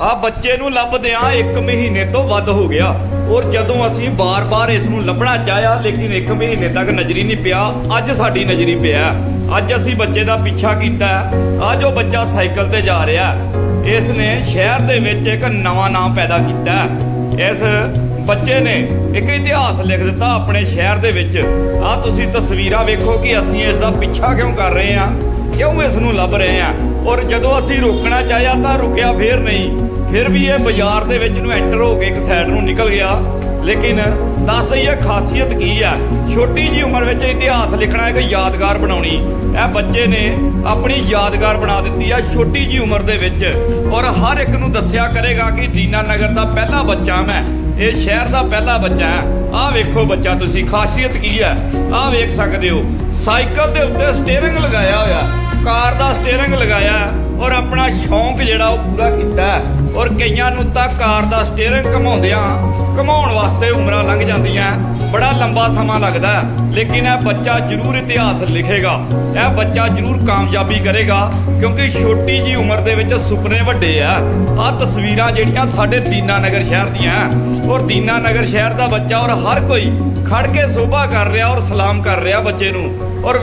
ਆ ਬੱਚੇ ਨੂੰ ਲੱਭਦਿਆਂ 1 ਮਹੀਨੇ ਤੋਂ ਵੱਧ ਹੋ ਗਿਆ। ਔਰ ਜਦੋਂ ਅਸੀਂ ਬਾਰ-ਬਾਰ ਇਸ ਨੂੰ ਲੱਭਣਾ ਚਾਹਿਆ, ਲੇਕਿਨ 1 ਮਹੀਨੇ ਤੱਕ ਨਜ਼ਰੀ ਨਹੀਂ ਪਿਆ। ਅੱਜ ਸਾਡੀ ਨਜ਼ਰੀ ਪਿਆ। ਅੱਜ ਅਸੀਂ ਬੱਚੇ ਦਾ ਪਿੱਛਾ ਕੀਤਾ। ਅੱਜ ਉਹ ਬੱਚਾ ਸਾਈਕਲ ਤੇ ਜਾ ਰਿਹਾ। ਇਸ ਨੇ ਸ਼ਹਿਰ ਦੇ ਵਿੱਚ ਇੱਕ ਨਵਾਂ ਨਾਮ ਪੈਦਾ ਕੀਤਾ। ਇਸ ਬੱਚੇ ਨੇ ਇੱਕ ਇਤਿਹਾਸ ਲਿਖ ਦਿੱਤਾ ਆਪਣੇ ਸ਼ਹਿਰ ਦੇ ਵਿੱਚ। ਆ ਤੁਸੀਂ ਤਸਵੀਰਾਂ ਵੇਖੋ ਕਿ ਅਸੀਂ ਇਸ ਦਾ ਪਿੱਛਾ ਕਿਉਂ ਕਰ ਰਹੇ ਹਾਂ, ਕਿਉਂ ਇਸ ਨੂੰ ਲੱਭ ਰਹੇ ਹਾਂ। ਔਰ ਜਦੋਂ ਅਸੀਂ ਰੋਕਣਾ ਚਾਹਿਆ ਤਾਂ ਰੁਕਿਆ ਫੇਰ ਨਹੀਂ। ਫਿਰ ਵੀ ਇਹ ਬਾਜ਼ਾਰ ਦੇ ਵਿੱਚ ਨੂੰ ਐਂਟਰ ਹੋ ਕੇ ਇੱਕ ਸਾਈਡ ਨੂੰ ਨਿਕਲ ਗਿਆ। ਲੇਕਿਨ ਦੱਸ ਦਈਏ ਖਾਸੀਅਤ ਕੀ ਹੈ ਛੋਟੀ ਜੀ ਉਮਰ ਵਿੱਚ ਇਤਿਹਾਸ ਲਿਖਣਾ ਇੱਕ ਯਾਦਗਾਰ ਬਣਾਉਣੀ। ਇਹ ਬੱਚੇ ਨੇ ਆਪਣੀ ਯਾਦਗਾਰ ਬਣਾ ਦਿੱਤੀ ਆ ਛੋਟੀ ਜੀ ਉਮਰ ਦੇ ਵਿੱਚ। ਔਰ ਹਰ ਇੱਕ ਨੂੰ ਦੱਸਿਆ ਕਰੇਗਾ ਕਿ ਦੀਨਾ ਨਗਰ ਦਾ ਪਹਿਲਾ ਬੱਚਾ ਮੈਂ। ਇਹ ਸ਼ਹਿਰ ਦਾ ਪਹਿਲਾ ਬੱਚਾ ਹੈ। ਆਹ ਵੇਖੋ ਬੱਚਾ ਤੁਸੀਂ, ਖਾਸੀਅਤ ਕੀ ਹੈ? ਆਹ ਵੇਖ ਸਕਦੇ ਹੋ। ਸਾਈਕਲ ਦੇ ਉੱਤੇ ਸਟੀਅਰਿੰਗ ਲਗਾਇਆ ਹੋਇਆ। ਕਾਰ ਦਾ ਸਟੀਅਰਿੰਗ ਲਗਾਇਆ ਹੈ। ਔਰ ਆਪਣਾ ਸ਼ੌਂਕ ਜਿਹੜਾ ਉਹ ਪੂਰਾ ਕੀਤਾ ਔਰ ਕਈਆਂ ਨੂੰ ਤਾਂ ਕਾਰ ਦਾ ਸਟੀਅਰਿੰਗ ਘਮਾਉਂਦਿਆਂ ਘਮਾਉਣ ਵਾਸਤੇ ਉਮਰਾਂ ਲੰਘ ਜਾਂਦੀਆਂ ਬੜਾ ਲੰਬਾ ਸਮਾਂ ਲੱਗਦਾ ਲੇਕਿਨ ਇਹ ਬੱਚਾ ਜ਼ਰੂਰ ਇਤਿਹਾਸ ਲਿਖੇਗਾ। ਇਹ ਬੱਚਾ ਜ਼ਰੂਰ ਕਾਮਯਾਬੀ ਕਰੇਗਾ, ਕਿਉਂਕਿ ਛੋਟੀ ਜੀ ਉਮਰ ਦੇ ਵਿੱਚ ਸੁਪਨੇ ਵੱਡੇ ਆ ਆ ਤਸਵੀਰਾਂ ਜਿਹੜੀਆਂ ਸਾਡੇ ਦੀਨਾ ਨਗਰ ਸ਼ਹਿਰ ਦੀਆਂ ਹੈ। ਔਰ ਦੀਨਾ ਨਗਰ ਸ਼ਹਿਰ ਦਾ ਬੱਚਾ ਔਰ ਹਰ ਕੋਈ ਖੜ ਕੇ ਸੋਭਾ ਕਰ ਰਿਹਾ ਔਰ ਸਲਾਮ ਕਰ ਰਿਹਾ ਬੱਚੇ ਨੂੰ। ਔਰ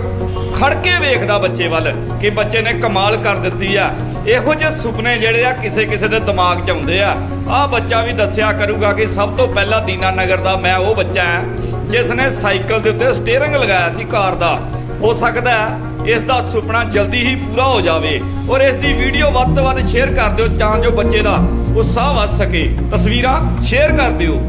ਖੜ ਕੇ ਵੇਖਦਾ ਬੱਚੇ ਵੱਲ ਕਿ ਬੱਚੇ ਨੇ ਕਮਾਲ ਕਰ ਦਿੱਤੀ ਆ। ਇਹੋ ਜਿਹੇ ਸੁਪਨੇ ਜਿਹੜੇ ਆ ਕਿਸੇ ਕਿਸੇ ਦੇ ਦਿਮਾਗ 'ਚ ਆਉਂਦੇ ਆ। ਆ ਬੱਚਾ ਵੀ ਦੱਸਿਆ ਕਰੂਗਾ ਕਿ ਸਭ ਤੋਂ ਪਹਿਲਾਂ ਦੀਨਾ ਨਗਰ ਦਾ ਮੈਂ ਉਹ ਬੱਚਾ ਹਾਂ, ਜਿਸ ਨੇ ਸਾਈਕਲ ਦੇ ਉੱਤੇ ਸਟੀਅਰਿੰਗ ਲਗਾਇਆ ਸੀ ਕਾਰ ਦਾ। ਹੋ ਸਕਦਾ ਹੈ ਇਸ ਦਾ ਸੁਪਨਾ ਜਲਦੀ ਹੀ ਪੂਰਾ ਹੋ ਜਾਵੇ ਔਰ ਇਸ ਦੀ ਵੀਡੀਓ ਵੱਧ ਤੋਂ ਵੱਧ ਸ਼ੇਅਰ ਕਰ ਦਿਓ ਤਾਂ ਜੋ ਬੱਚੇ ਦਾ ਉਤਸ਼ਾਹ ਵੱਧ ਸਕੇ। ਤਸਵੀਰਾਂ ਸ਼ੇਅਰ ਕਰ ਦਿਓ।